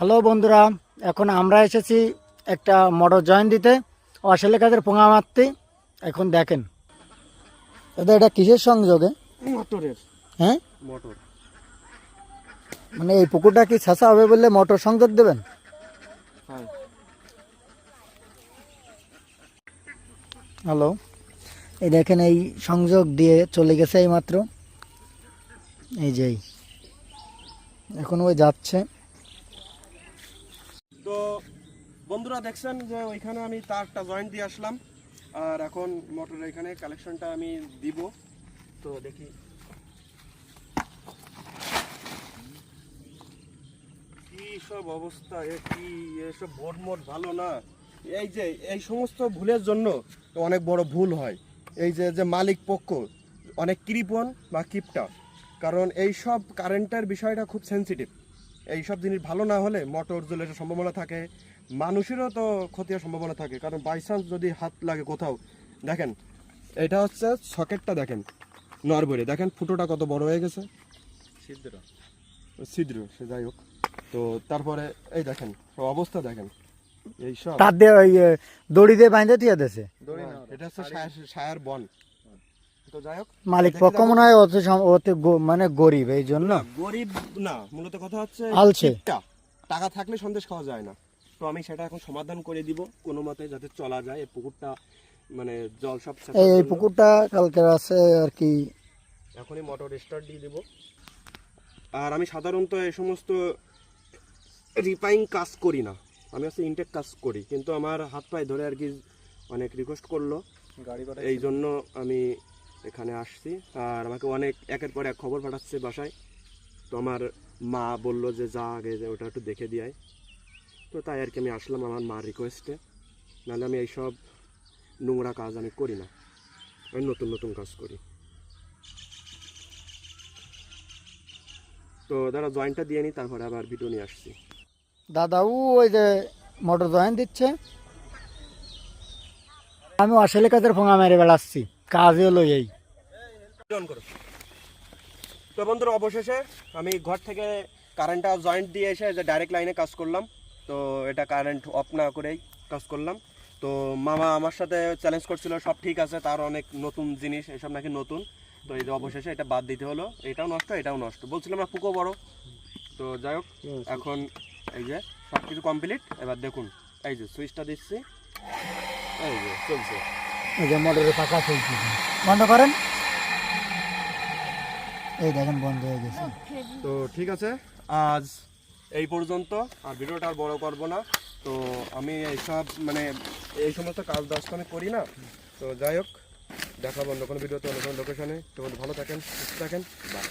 Hello বন্ধুরা এখন আমরা এসেছি একটা মোটর জয়েন দিতে অসেলে কাজের পোঙা মারতে এখন দেখেন দাদা এটা কিসের সংযোগে? মোটরের। হ্যাঁ? মোটর। মানে এই পুকুরটা কি ছাঁচা হবে বললে মোটর সংযোগ দেবেন? হ্যাঁ। হ্যালো এই দেখেন এই সংযোগ দিয়ে চলে গেছে এই মাত্র এই। যে এখন ওই যাচ্ছে তো বন্ধুরা দেখছেন যে ওইখানে আমি তারটা জয়েন্ট দিয়ে আসলাম। আর এখন মোটরের এখানে কালেকশনটা আমি দিব। তো দেখি। কি সব অবস্থা কি এসব মোট ভালো না? এই যে, এই সমস্ত ভুলের জন্য অনেক বড় ভুল হয়। এই যে যে মালিক পক্ষ, অনেক কৃপণ বা কিপটা। কারণ এই সব কারেন্টের বিষয়টা খুব সেনসিটিভ এই সব জিনিস ভালো না হলে মোটর জ্বলের সম্ভাবনা থাকে। মানুষেরও তো ক্ষতি হওয়ার সম্ভাবনা থাকে কারণ বাই চান্স যদি হাত লাগে কোথাও দেখেন এটা হচ্ছে সকেটটা দেখেন নরবরে। দেখেন ফুটোটা কত বড় হয়ে গেছে। ছিদ্র। ছিদ্র সে যাই হোক। তো তারপরে এই দেখেন অবস্থা দেখেন এই সব তার দিয়ে ওই দড়ি দিয়ে বাইন্ধে দিয়ে দিয়েছে। এটা হচ্ছে সায়ার বন। তো যাই হোক মালিক পক্ষ মনে হয় অত অতি মানে গরিব এই জন্য। গরিব না মূলত কথা হচ্ছে আলছে। টাকা থাকলে সন্দেশ খাওয়া যায় না। তো আমি সেটা এখন সমাধান করে দিব কোনো মতে যাতে চলা যায়। এই পুকুরটা মানে জল সব এই এই পুকুরটা কালকে আছে আর কি। এখনই মোটর স্টার্ট দিয়ে দিব। আর আমি সাধারণত এই সমস্ত রিপাইং কাজ করি না। আমি হচ্ছে ইনটেক কাজ করি। কিন্তু আমার হাত পায়ে ধরে আর কি অনেক রিকোয়েস্ট করল। গাড়ি এই জন্য আমি এখানে আসছি। আর আমাকে অনেক, একের পর এক খবর পাঠাচ্ছে বাসায়। তো আমার মা বলল যে, যা আগে যে ওটা একটু দেখে দিয়াই তো তাই আর কি আমি আসলাম আমার মার রিকোয়েস্টে নাহলে আমি এইসব নোংরা কাজ আমি করি না। আমি নতুন নতুন কাজ করি। তো দাদা জয়েন্টটা দিয়ে নিই তারপরে আবার ভিডিও নিয়ে আসছি। দাদা, ও ওই যে মোটর জয়েন দিচ্ছে। আমি অসেলে কাজের পোঙা মেরে বেড়াচ্ছি। কাজে হলো এই তো বন্ধুরা অবশেষে আমি ঘর থেকে কারেন্টটা জয়েন্ট দিয়ে এসে যে ডাইরেক্ট লাইনে কাজ করলাম তো এটা কারেন্ট অফ না করেই কাজ করলাম। তো মামা আমার সাথে চ্যালেঞ্জ করছিল সব ঠিক আছে তার অনেক নতুন জিনিস এসব নাকি নতুন। তো এই যে অবশেষে এটা বাদ দিতে হলো এটাও নষ্ট এটাও নষ্ট। বলছিলাম না পুকো বড়। তো যাই হোক এখন এই যে সব কিছু কমপ্লিট এবার দেখুন এই যে সুইচটা দিচ্ছি। এই যে চলছে। এই যে মোটরের পাকা চলছে। বন্ধ করেন। এই দেখেন বন্ধ হয়ে গেছে। তো ঠিক আছে, আজ এই পর্যন্ত, আর ভিডিওটা আর বড় করব না। তো আমি এইসব মানে এই সমস্ত কাজ দাস আমি করি না। তো যাই হোক দেখাবো অন্য কোনো ভিডিওতে, অন্য কোনো লোকেশনে তো ভালো থাকেন, সুস্থ থাকেন। বাই